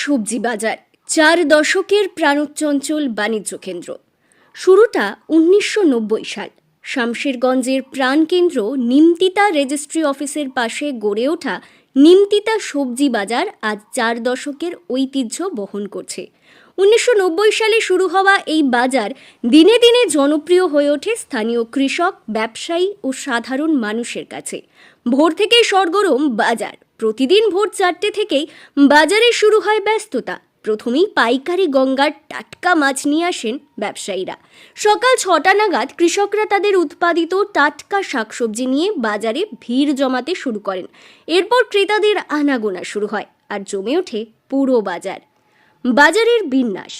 সবজি বাজার, চার দশকের প্রাণোচ্চঞ্চল বাণিজ্য কেন্দ্র। শুরুটা উনিশশো নব্বই সাল। শামশেরগঞ্জের প্রাণকেন্দ্র নিমতিতা রেজিস্ট্রি অফিসের পাশে গড়ে ওঠা নিমতিতা সবজি বাজার আজ চার দশকের ঐতিহ্য বহন করছে। উনিশশো নব্বই সালে শুরু হওয়া এই বাজার দিনে দিনে জনপ্রিয় হয়ে ওঠে স্থানীয় কৃষক, ব্যবসায়ী ও সাধারণ মানুষের কাছে। ভোর থেকেই সরগরম বাজার। প্রতিদিন ভোর চারটে থেকেই বাজারে শুরু হয় ব্যস্ততা। প্রথমেই পাইকারি গঙ্গার টাটকা মাছ নিয়ে আসেন ব্যবসায়ীরা। সকাল ছটা নাগাদ কৃষকরা তাদের উৎপাদিত টাটকা শাকসবজি নিয়ে বাজারে ভিড় জমাতে শুরু করেন। এরপর ক্রেতাদের আনাগোনা শুরু হয় আর জমে ওঠে পুরো বাজার। বাজারের বিন্যাস।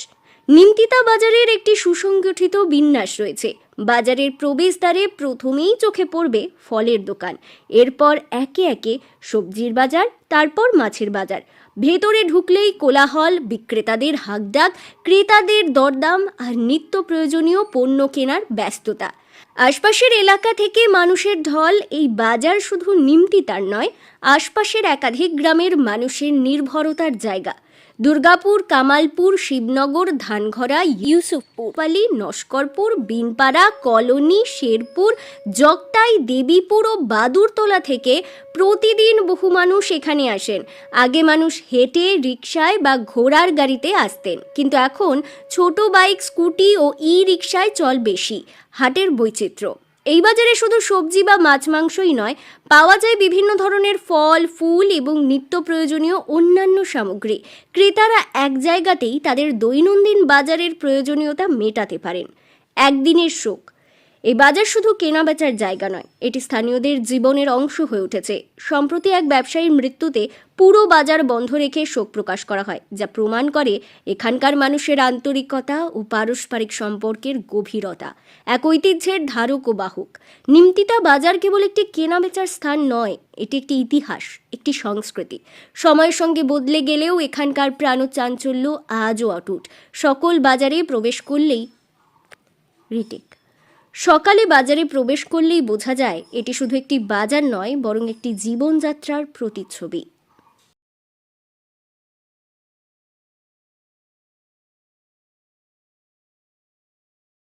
নিমতিতা বাজারের একটি সুসংগঠিত বিন্যাস রয়েছে। বাজারের প্রবেশদ্বারে প্রথমেই চোখে পড়বে ফলের দোকান। এরপর একে একে সবজির বাজার, তারপর মাছের বাজার। ভেতরে ঢুকলেই কোলাহল, বিক্রেতাদের হাকডাক, ক্রেতাদের দরদাম আর নিত্য প্রয়োজনীয় পণ্য কেনার ব্যস্ততা। আশপাশের এলাকা থেকে মানুষের ঢল এই বাজার শুধু নিমতিতার নয়, আশপাশের একাধিক গ্রামের মানুষের নির্ভরতার জায়গা। দুর্গাপুর, কামালপুর, শিবনগর, ধানঘরা, ইউসুফপুর পালি নস্করপুর, বিনপাড়া, কলোনি, শেরপুর, জগতাই, দেবীপুর ও বাদুরতলা থেকে প্রতিদিন বহু মানুষ এখানে আসেন। আগে মানুষ হেঁটে রিক্সায় বা ঘোড়ার গাড়িতে আসতেন। কিন্তু এখন ছোট বাইক, স্কুটি ও ই রিক্সায় চল বেশি। হাটের বৈচিত্র্য। এই বাজারে শুধু সবজি বা মাছ মাংসই নয়, পাওয়া যায় বিভিন্ন ধরনের ফল, ফুল এবং নিত্য প্রয়োজনীয় অন্যান্য সামগ্রী। ক্রেতারা এক জায়গাতেই তাদের দৈনন্দিন বাজারের প্রয়োজনীয়তা মেটাতে পারেন। একদিনের শোক। এই বাজার শুধু কেনাবেচার জায়গা নয়, এটি স্থানীয়দের জীবনের অংশ হয়ে উঠেছে। সম্প্রতি এক ব্যবসায়ীর মৃত্যুতে পুরো বাজার বন্ধ রেখে শোক প্রকাশ করা হয়, যা প্রমাণ করে এখানকার মানুষের আন্তরিকতা ও পারস্পরিক সম্পর্কের গভীরতা। এক ঐতিহ্যের ধারক ও বাহক। নিমতিতা বাজার কেবল একটি কেনাবেচার স্থান নয়, এটি একটি ইতিহাস, একটি সংস্কৃতি। সময়ের সঙ্গে বদলে গেলেও এখানকার প্রাণচাঞ্চল্য আজও অটুট। সকল বাজারে প্রবেশ করলেই রিটেক। সকালে বাজারে প্রবেশ করলেই বোঝা যায়, এটি শুধু একটি বাজার নয়, বরং একটি জীবনযাত্রার প্রতিচ্ছবি।